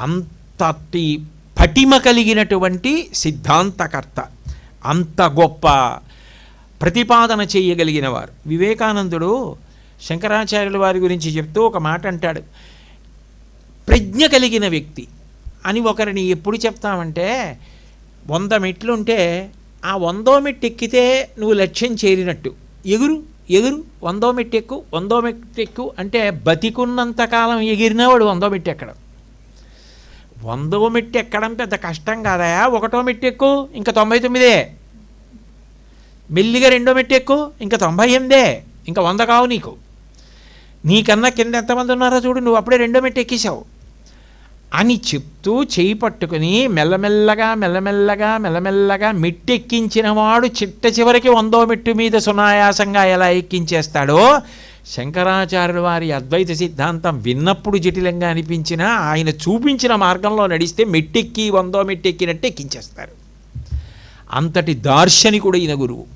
అంతటి పటిమ కలిగినటువంటి సిద్ధాంతకర్త అంత గొప్ప ప్రతిపాదన చేయగలిగిన వారు వివేకానందుడు శంకరాచార్యుల వారి గురించి చెప్తూ ఒక మాట అంటాడు. ప్రజ్ఞ కలిగిన వ్యక్తి అని ఒకరిని ఎప్పుడు చెప్తామంటే వంద మెట్లుంటే ఆ వందో మెట్టు ఎక్కితే నువ్వు లక్ష్యం చేరినట్టు. ఎగురు ఎగురు వందో మెట్టు ఎక్కు వందో మెట్టు ఎక్కు అంటే బతికున్నంత కాలం వందో మెట్టు ఎక్కడం వందవ మెట్టు ఎక్కడం పెద్ద కష్టం కాదయా ఒకటో మెట్టు ఎక్కు ఇంకా తొంభై తొమ్మిదే. మెల్లిగా రెండో మెట్టు ఎక్కు ఇంకా తొంభై ఎనిమిదే. ఇంకా వంద కావు నీకు. నీకన్నా కింద ఎంతమంది ఉన్నారో చూడు నువ్వు అప్పుడే రెండో మెట్టు ఎక్కేశావు. అని చెప్తూ చేయి పట్టుకుని మెల్లమెల్లగా మెల్లమెల్లగా మెల్లమెల్లగా మెట్టెక్కించిన వాడు చిట్ట చివరికి వందో మెట్టు మీద సునాయాసంగా ఎలా ఎక్కించేస్తాడో శంకరాచార్యుల వారి అద్వైత సిద్ధాంతం విన్నప్పుడు జటిలంగా అనిపించినా ఆయన చూపించిన మార్గంలో నడిస్తే మెట్టెక్కి వందో మెట్టెక్కినట్టు ఎక్కించేస్తారు అంతటి దార్శనికుడైన గురువు.